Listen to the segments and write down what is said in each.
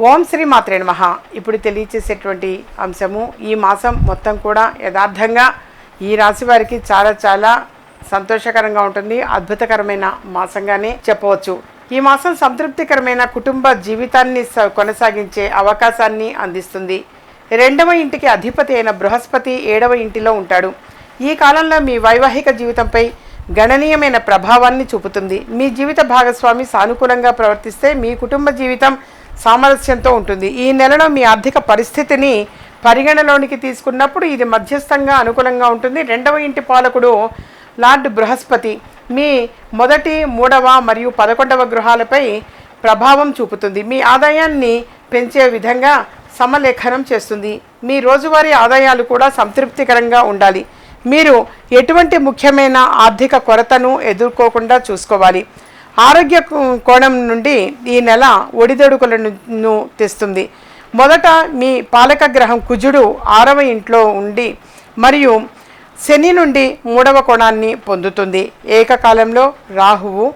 ఓం శ్రీ మాత్రే నమః. ఇప్పుడు తెలియచేసేటువంటి అంశము ఈ మాసం మొత్తం కూడా యథార్థంగా ఈ రాశి వారికి చాలా చాలా సంతోషకరంగా ఉంటుంది. అద్భుతకరమైన మాసంగానే చెప్పవచ్చు. ఈ మాసం సంతృప్తికరమైన కుటుంబ జీవితాన్ని స- కొనసాగించే అవకాశాన్ని అందిస్తుంది. రెండవ ఇంటికి అధిపతి అయిన బృహస్పతి ఏడవ ఇంటిలో ఉంటాడు. ఈ కాలంలో మీ వైవాహిక జీవితంపై గణనీయమైన ప్రభావాన్ని చూపుతుంది. మీ జీవిత భాగస్వామి సానుకూలంగా ప్రవర్తిస్తే మీ కుటుంబ జీవితం సామరస్యంతో ఉంటుంది. ఈ నెలలో మీ ఆర్థిక పరిస్థితిని పరిగణలోనికి తీసుకున్నప్పుడు ఇది మధ్యస్థంగా అనుకూలంగా ఉంటుంది. రెండవ ఇంటి పాలకుడు లార్డ్ బృహస్పతి మీ మొదటి మూడవ మరియు పదకొండవ గృహాలపై ప్రభావం చూపుతుంది. మీ ఆదాయాన్ని పెంచే విధంగా సమలేఖనం చేస్తుంది. మీ రోజువారీ ఆదాయాలు కూడా సంతృప్తికరంగా ఉండాలి. మీరు ఎటువంటి ముఖ్యమైన ఆర్థిక కొరతను ఎదుర్కోకుండా చూసుకోవాలి. ఆరోగ్య కోణం నుండి ఈ నెల ఒడిదొడుకులను తెస్తుంది. మొదట మీ పాలక గ్రహం కుజుడు ఆరవ ఇంట్లో ఉండి మరియు శని నుండి మూడవ కోణాన్ని పొందుతుంది. ఏకకాలంలో రాహువు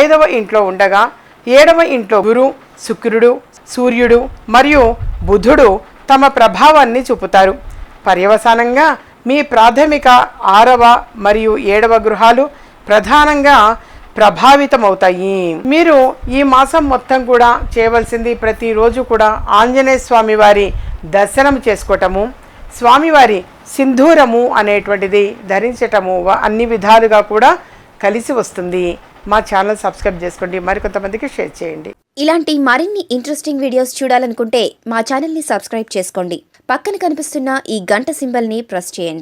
ఐదవ ఇంట్లో ఉండగా ఏడవ ఇంట్లో గురు శుక్రుడు సూర్యుడు మరియు బుధుడు తమ ప్రభావాన్ని చూపుతారు. పర్యవసానంగా మీ ప్రాథమిక ఆరవ మరియు ఏడవ గృహాలు ప్రధానంగా ప్రభావితమవుతాయి. మీరు ఈ మాసం మొత్తం కూడా చేయవలసింది ప్రతిరోజు కూడా ఆంజనేయ స్వామి వారి దర్శనం చేసుకోవటము స్వామివారి సింధూరము అనేటువంటిది ధరించటము అన్ని విధాలుగా కూడా కలిసి వస్తుంది. మా ఛానల్ సబ్స్క్రైబ్ చేసుకోండి. మరికొంతమందికి షేర్ చేయండి. ఇలాంటి మరిన్ని ఇంట్రెస్టింగ్ వీడియోస్ చూడాలనుకుంటే మా ఛానల్ని సబ్స్క్రైబ్ చేసుకోండి. పక్కన కనిపిస్తున్న ఈ గంట సింబల్ని ప్రెస్ చేయండి.